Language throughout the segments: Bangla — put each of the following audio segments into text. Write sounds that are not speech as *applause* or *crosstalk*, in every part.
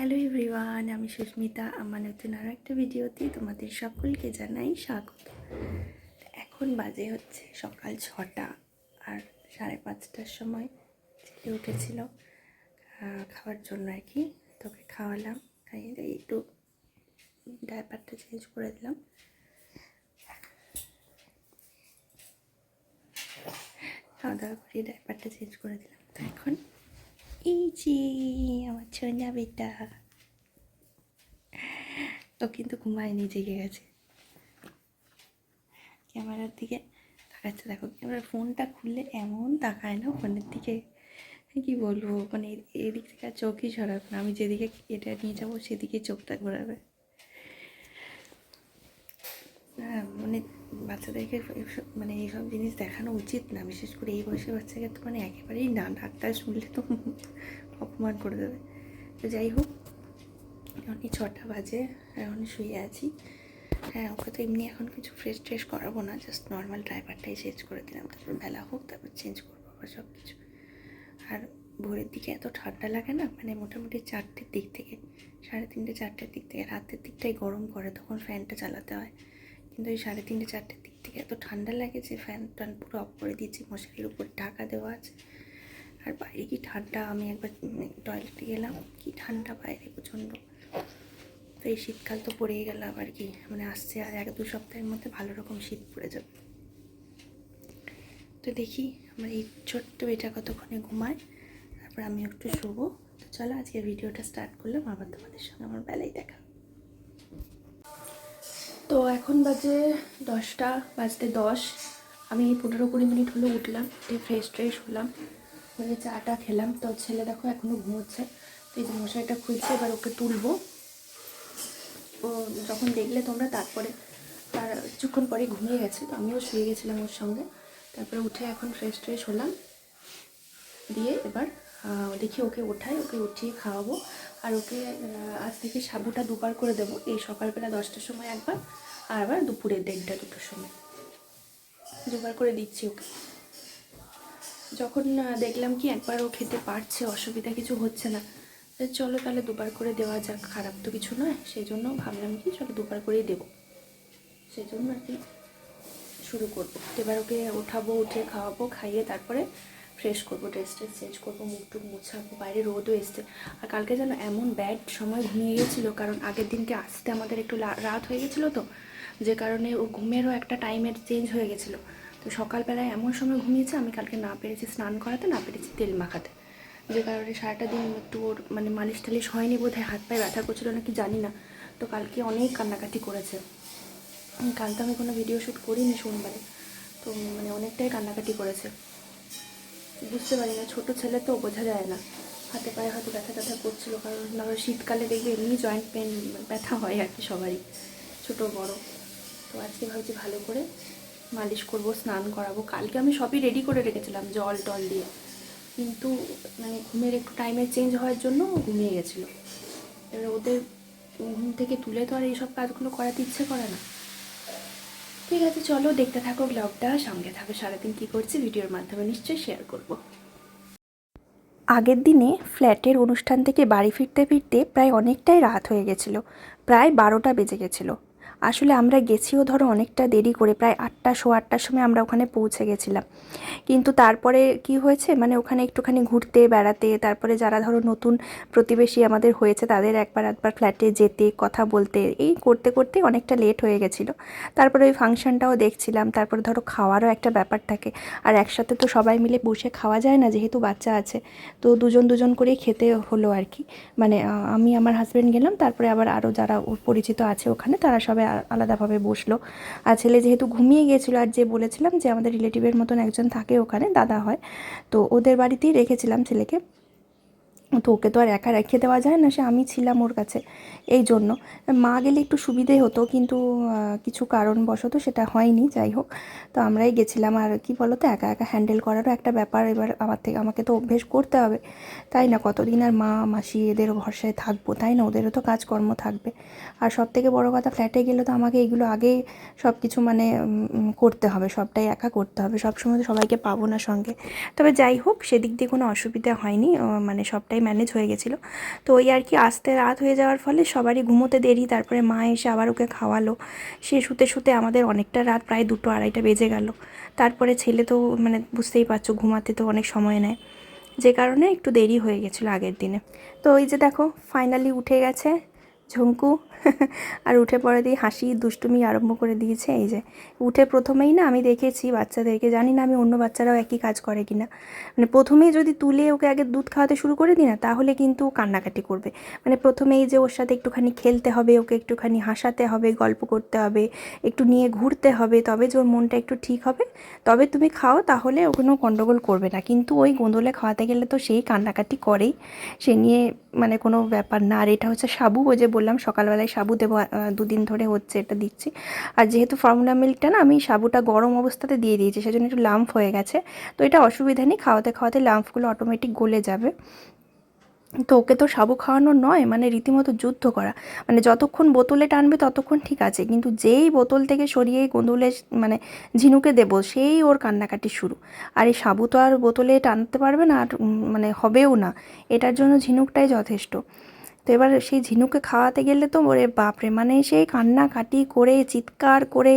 হ্যালো এভরিওয়ান, আমি সুস্মিতা। আমার নতুন আরও একটা ভিডিওতে তোমাদের সকলকে জানাই স্বাগত। এখন বাজে হচ্ছে সকাল ছটা আর সাড়ে পাঁচটার সময় ছেলে উঠেছিল খাওয়ার জন্য আর কি। তোকে খাওয়ালাম, খাইয়ে একটু ডাইপারটা চেঞ্জ করে দিলাম। খাওয়া দাওয়া করে ডাইপারটা চেঞ্জ করে দিলাম। তো এখন এই যে আমার ছোনা বেটা ও কিন্তু ঘুমায়নি জেগে গেছে। ক্যামেরার দিকে তাকাচ্ছে, দেখো, ক্যামেরার ফোনটা খুললে এমন তাকায় না ফোনের দিকে। কি বলব? মানে এদিক থেকে চোখই ঝরাবে না। আমি যেদিকে এটা নিয়ে যাব, সেদিকে চোখটা ঘোরাবে হ্যাঁ মানে বাচ্চাদেরকে মানে এইসব জিনিস দেখানো উচিত না। বিশেষ করে এই বয়সের বাচ্চাকে তো মানে একেবারেই না, ডাক্তার শুনলে তো *laughs* অপমান করে দেবে। তো যাই হোক, এখন এই ছটা বাজে, এখন শুয়ে আছি। হ্যাঁ ওকে তো এমনি এখন কিছু ফ্রেশ ট্রেশ করাবো না জাস্ট নর্মাল ড্রাইভারটাই চেঞ্জ করে দিলাম। তারপর বেলা হোক, তারপর চেঞ্জ করব আবার সব কিছু আর ভোরের দিকে এত ঠান্ডা লাগে না মানে মোটামুটি চারটের দিক থেকে, সাড়ে তিনটে, চারটের দিক থেকে, রাতের দিকটাই গরম করে, তখন ফ্যানটা চালাতে হয়। কিন্তু ওই সাড়ে তিনটে, চারটের দিক থেকে এত ঠান্ডা লাগে যে ফ্যান ট্যান পুরো অফ করে দিয়েছি, মশারির উপর ঢাকা দেওয়া আছে। আর বাইরে কি ঠান্ডা? আমি একবার টয়লেটে গেলাম, কি ঠান্ডা বাইরে প্রচণ্ড। তো এই শীতকাল তো পড়েই গেল আবার কি মানে আসছে আর এক দু সপ্তাহের মধ্যে ভালো রকম শীত পড়ে যাবে। তো দেখি আমার এই ছোট্ট বেটা কতক্ষণে ঘুমায়, তারপর আমি একটু শোবো। তো চলো আজকে ভিডিওটা স্টার্ট করলাম, আবার তোমাদের সঙ্গে আমার বেলায় দেখা তো এখন বাজে দশটা, বাজতে দশ। আমি পনেরো কুড়ি মিনিট হলো উঠলাম, উঠে ফ্রেশ ট্রেশ হলাম। হয়ে চাটা খেলাম। তো ছেলে দেখো এখনও ঘুমোচ্ছে। তো এই যে মশারিটা খুলছে, এবার ওকে তুলবো। ও যখন দেখলে তোমরা তারপরে তার কিছুক্ষণ পরে ঘুমিয়ে গেছে। তো আমিও শুয়ে গেছিলাম ওর সঙ্গে। তারপরে উঠে এখন ফ্রেশ ট্রেশ হলাম। দিয়ে এবার দেখি ওকে ওঠাই ওকে উঠিয়ে খাওয়াবো। আর ওকে আজ থেকে সাবুটা দুবার করে দেবো। এই সকালবেলা দশটার সময় একবার, আর আবার দুপুরে দেড়টা, দুটোর সময়। দুবার করে দিচ্ছি ওকে। যখন দেখলাম কি একবার ও খেতে পারছে, অসুবিধা কিছু হচ্ছে না চলো তাহলে দুবার করে দেওয়া যাক। খারাপ তো কিছু নয় সেই জন্য ভাবলাম কি চলো দুবার করেই দেবো। সেই জন্য আর কি শুরু করব। এবার ওকে ওঠাবো, উঠে খাওয়াবো, খাইয়ে তারপরে ফ্রেশ করব ড্রেস ট্রেস চেঞ্জ করব, মুখ টুক মুছাবো, বাইরে রোদও এসছে। আর কালকে যেন এমন ব্যাড সময় ঘুমিয়ে গেছিল, কারণ আগের দিনকে আসতে আমাদের একটু রাত হয়ে গেছিল তো, যে কারণে ও ঘুমেরও একটা টাইমের চেঞ্জ হয়ে গেছিল। তো সকালবেলায় এমন সময় ঘুমিয়েছে, আমি কালকে না পেরেছি স্নান করাতে, না পেরেছি তেল মাখাতে। যে কারণে সারাটা দিন একটু ওর মানে মালিশ টালিশ হয়নি বোধ হয় হাত পায়ে ব্যথা করছিল নাকি জানি না। তো কালকে অনেক কান্নাকাটি করেছে। কাল তো আমি কোনো ভিডিও শ্যুট করিনি সোমবারে, তো মানে অনেকটাই কান্নাকাটি করেছে। বুঝতে পারি না, ছোটো ছেলে তো বোঝা যায় না। হাতে পায়ে হয়তো ব্যথা ট্যাথা করছিল, কারণ আবার শীতকালে দেখবে এমনি জয়েন্ট পেন ব্যথা হয় আর কি সবারই, ছোটো, বড়। তো আজকে ভাবছি ভালো করে মালিশ করব, স্নান করাবো। কালকে আমি সবই রেডি করে রেখেছিলাম, জল টল দিয়ে। কিন্তু মানে ঘুমের একটু টাইমের চেঞ্জ হওয়ার জন্য ঘুমিয়ে গেছিল। এবার ওদের ঘুম থেকে তুলে তো আর এইসব কাজগুলো করাতে ইচ্ছে করে না। ঠিক আছে, চলো দেখতে থাকো ব্লগটা সঙ্গে থাকো, সারাদিন কী করছি, ভিডিওর মাধ্যমে নিশ্চয়ই শেয়ার করব। আগের দিনে ফ্ল্যাটের অনুষ্ঠান থেকে বাড়ি ফিরতে ফিরতে প্রায় অনেকটাই রাত হয়ে গেছিল, প্রায় বারোটা বেজে গেছিল। আসলে আমরা গেছিও ধরো অনেকটা দেরি করে, প্রায় আটটা শো আটটার সময় আমরা ওখানে পৌঁছে গেছিলাম। কিন্তু তারপরে কি হয়েছে? মানে ওখানে একটুখানি ঘুরতে, বেড়াতে, তারপরে যারা ধরো নতুন প্রতিবেশী আমাদের হয়েছে, তাদের একবার একবার ফ্ল্যাটে যেতে, কথা বলতে, এই করতে করতে অনেকটা লেট হয়ে গেছিল। তারপরে ওই ফাংশনটাও দেখছিলাম, তারপরে ধরো খাওয়ারও একটা ব্যাপার থাকে। আর একসাথে তো সবাই মিলে বসে খাওয়া যায় না, যেহেতু বাচ্চা আছে, তো দুজন দুজন করেই খেতে হলো আর কি। মানে আমি আমার হাজব্যান্ড গেলাম, তারপরে আবার আরও যারা পরিচিত আছে ওখানে, তারা সবাই আলাদাভাবে বসল। আর ছেলে যেহেতু ঘুমিয়ে গিয়েছিল আর যে বলেছিলাম যে আমাদের রিলেটিভের মতন একজন থাকে ওখানে, দাদা হয়, তো ওদের বাড়িতেই রেখেছিলাম ছেলেকে। তো ওকে তো আর একা রেখে দেওয়া যায় না, সে আমি ছিলাম ওর কাছে। এই জন্য। মা গেলে একটু সুবিধে হতো, কিন্তু কিছু কারণবশত সেটা হয়নি, যাই হোক। তো আমরাই গেছিলাম, আর কি বলো তো একা একা হ্যান্ডেল করারও একটা ব্যাপার। এবার আমার থেকে, আমাকে তো অভ্যেস করতে হবে। তাই না? কতদিন আর মা, মাসি এদের ভরসায় থাকব, তাই না? ওদেরও তো কাজকর্ম থাকবে। আর সব থেকে বড়ো কথা ফ্ল্যাটে গেলে তো আমাকে এইগুলো আগে সব কিছু মানে করতে হবে, সবটাই একা করতে হবে। সব সময় তো সবাইকে পাবো না সঙ্গে। তবে যাই হোক, সেদিক দিয়ে কোনো অসুবিধা হয়নি মানে সবটাই ওটাই ম্যানেজ হয়ে গেছিল। তো ওই আর কি আসতে রাত হয়ে যাওয়ার ফলে সবারই ঘুমোতে দেরি, তারপরে মা এসে আবার ওকে খাওয়ালো। সে শুতে শুতে আমাদের অনেকটা রাত, প্রায় দুটো আড়াইটা বেজে গেল। তারপরে ছেলে তো মানে বুঝতেই পারছ, ঘুমাতে তো অনেক সময় নেয়। যে কারণে একটু দেরি হয়ে গেছিল আগের দিনে। তো ওই যে দেখো ফাইনালি উঠে গেছে। ঝুঙ্কু *laughs* আর উঠে পড়ে দিয়ে হাসি, দুষ্টুমি আরম্ভ করে দিয়েছে। এই যে, উঠে প্রথমেই না আমি দেখেছি বাচ্চাদেরকে, জানি না আমি অন্য বাচ্চারাও একই কাজ করে কি না মানে প্রথমেই যদি তুলে ওকে আগে দুধ খাওয়াতে শুরু করে দিই না, তাহলে কিন্তু কান্নাকাটি করবে। মানে প্রথমেই যে ওর সাথে একটুখানি খেলতে হবে, ওকে একটুখানি হাসাতে হবে, গল্প করতে হবে, একটু নিয়ে ঘুরতে হবে, তবে যে ওর মনটা একটু ঠিক হবে, তবে তুমি খাও, তাহলে ও কোনো গণ্ডগোল করবে না। কিন্তু ওই গোঁদলে খাওয়াতে গেলে তো সেই কান্নাকাটি করেই। সে নিয়ে মানে কোনো ব্যাপার না। আর এটা হচ্ছে সাবু ও যে বললাম সকালবেলায় সাবু দেবো দুদিন ধরে হচ্ছে এটা দিচ্ছি। আর যেহেতু ফর্মুলা মিল্কটা না, আমি সাবুটা গরম অবস্থাতে দিয়ে দিয়েছি, সেজন্য একটু লাম্ফ হয়ে গেছে। তো এটা অসুবিধা নেই, খাওয়াতে খাওয়াতে লাম্ফগুলো অটোমেটিক গলে যাবে। তো ওকে তো সাবু খাওয়ানো নয় মানে রীতিমতো যুদ্ধ করা। মানে যতক্ষণ বোতলে টানবে ততক্ষণ ঠিক আছে, কিন্তু যেই বোতল থেকে সরিয়ে গোঁদলে মানে ঝিনুকে দেব, সেই ওর কান্নাকাটি শুরু। আর এই সাবু তো আর বোতলে টানতে পারবে না আর মানে হবেও না। এটার জন্য ঝিনুকটাই যথেষ্ট। তো এবার সেই ঝিনুকে খাওয়াতে গেলে তো ওরে বাপরে মানে সেই কান্নাকাটি করে, চিৎকার করে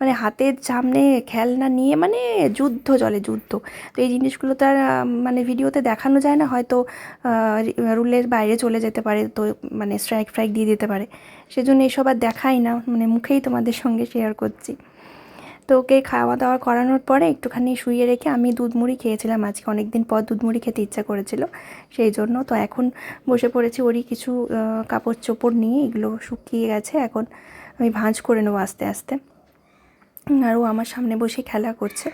মানে হাতের সামনে খেলনা নিয়ে মানে যুদ্ধ চলে, যুদ্ধ। তো এই জিনিসগুলো তো আর মানে ভিডিওতে দেখানো যায় না, হয়তো রুলের বাইরে চলে যেতে পারে, তো মানে স্ট্রাইক ফ্রাইক দিয়ে দিতে পারে। সেজন্য এসব আর দেখাই না মানে মুখেই তোমাদের সঙ্গে শেয়ার করছি। তো ওকে খাওয়া দাওয়া করানোর পরে একটুখানি শুয়ে রেখে আমি দুধ মুড়ি খেয়েছিলাম। আজকে অনেক দিন পর দুধ মুড়ি খেতে ইচ্ছা করেছিল, সেই জন্য। তো এখন বসে পড়েছি ওরই কিছু কাপড় চোপড় নিয়ে, এগুলো শুকিয়ে গেছে। এখন আমি ভাঁজ করে নেব আস্তে আস্তে। আর ও আমার সামনে বসে খেলা করছে।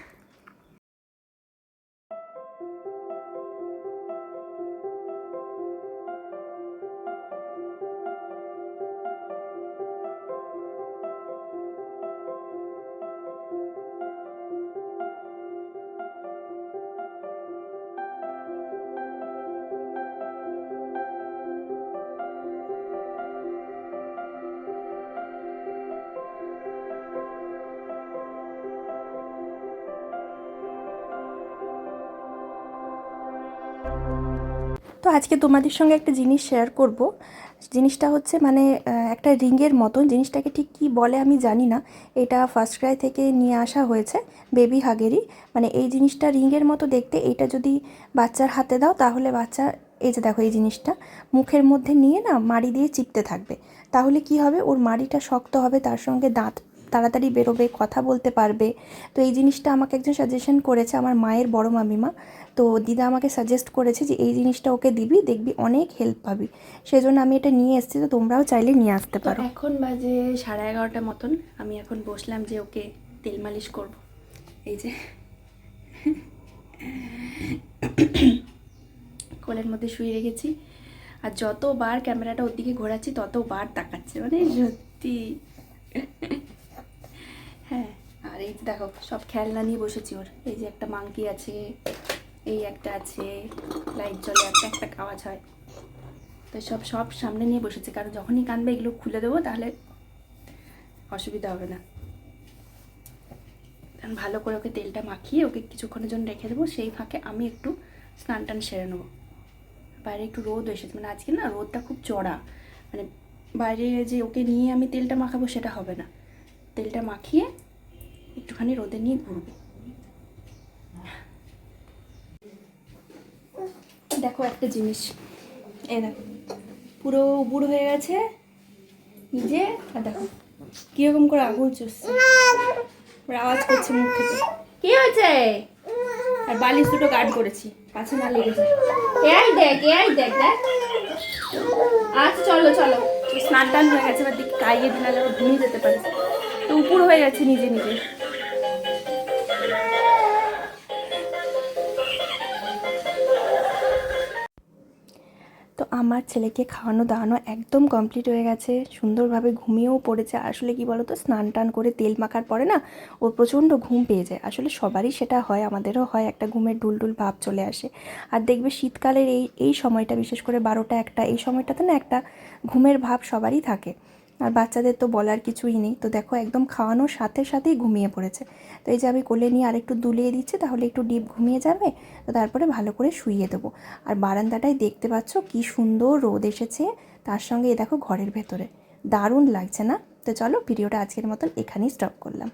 তো আজকে তোমাদের সঙ্গে একটা জিনিস শেয়ার করব। জিনিসটা হচ্ছে মানে একটা রিংয়ের মতন। জিনিসটাকে ঠিক কী বলে আমি জানি না। এটা ফার্স্ট ক্রাই থেকে নিয়ে আসা হয়েছে বেবি হাগেরই মানে এই জিনিসটা রিংয়ের মতো দেখতে। এইটা যদি বাচ্চার হাতে দাও, তাহলে বাচ্চা, এই যে দেখো এই জিনিসটা, মুখের মধ্যে নিয়ে না মাড়ি দিয়ে চিপতে থাকবে। তাহলে কি হবে? ওর মাড়িটা শক্ত হবে, তার সঙ্গে দাঁত তাড়াতাড়ি বেরোবে কথা বলতে পারবে। তো এই জিনিসটা আমাকে একজন সাজেশন করেছে আমার মায়ের বড় মামিমা। তো দিদা আমাকে সাজেস্ট করেছে যে এই জিনিসটা ওকে দিবি দেখবি অনেক হেল্প পাবি। সেই জন্য আমি এটা নিয়ে এসেছি তো তোমরাও চাইলে নিয়ে আসতে পারো। এখন বাজে সাড়ে এগারোটা মতন আমি এখন বসলাম যে ওকে তেল মালিশ করব। এই যে। কোলের মধ্যে শুয়ে রেখেছি। আর যতবার ক্যামেরাটা ওর দিকে ঘোরাচ্ছি ততবার তাকাচ্ছে। মানে সত্যি। আর এই দেখো, সব খেলনা নিয়ে বসেছি ওর। এই যে একটা মাংকি আছে, এই একটা আছে লাইট জ্বলে একটা একটা আওয়াজ হয়। তো সব সব সামনে নিয়ে বসেছে, কারণ যখনই কানবে এগুলো খুলে দেবো, তাহলে অসুবিধা হবে না। কারণ ভালো করে ওকে তেলটা মাখিয়ে ওকে কিছুক্ষণের জন্য রেখে দেবো, সেই ফাঁকে আমি একটু স্নান টান সেরে নেব। বাইরে একটু রোদ এসেছে মানে আজকে না রোদটা খুব চড়া। মানে বাইরে যে ওকে নিয়ে আমি তেলটা মাখাবো সেটা হবে না। তেলটা মাখিয়ে একটুখানি রোদে নিয়ে ঘুরবে দেখো একটা জিনিস। এ দেখো পুরো উবুড় হয়ে গেছে নিজে আর দেখো কীরকম করে আগুন চুষছে। আওয়াজ করছে মুখ থেকে। কি হয়েছে? আর বালিশ দুটো গার্ড করেছি পাছে না লেগেছে এই দেখ এই দেখ দেখ। আচ্ছা চলো চলো। স্নান টান হয়ে গেছে এবার দেখি খাইয়ে দিলে আবার ঘুমিয়ে যেতে পারে। তো উপর হয়ে গেছে নিজে নিজে। তো আমার ছেলেকে খাওয়ানো, দাওয়ানো একদম কমপ্লিট হয়ে গেছে। সুন্দরভাবে ঘুমিয়েও পড়েছে। আসলে কি বলতো, স্নান টান করে তেল মাখার পরে না ওর প্রচণ্ড ঘুম পেয়ে যায়। আসলে সবারই সেটা হয়, আমাদেরও হয়, একটা ঘুমের ডুলডুল ভাব চলে আসে। আর দেখবে শীতকালের এই এই সময়টা, বিশেষ করে বারোটা, একটা, এই সময়টাতে না একটা ঘুমের ভাব সবারই থাকে। আর বাচ্চাদের তো বলার কিছুই নেই। তো দেখো, একদম খাওয়ানোর সাথে সাথেই ঘুমিয়ে পড়েছে। তো এই যে আমি কোলে নিয়ে আর একটু দুলিয়ে দিচ্ছি, তাহলে একটু ডিপ ঘুমিয়ে যাবে, তো তারপরে ভালো করে শুইয়ে দেবো। আর বারান্দাটাই দেখতে পাচ্ছ কি সুন্দর রোদ এসেছে, তার সঙ্গে এ দেখো ঘরের ভেতরে। দারুণ লাগছে না? তো চলো ভিডিওটা আজকের মতন এখানেই স্টপ করলাম।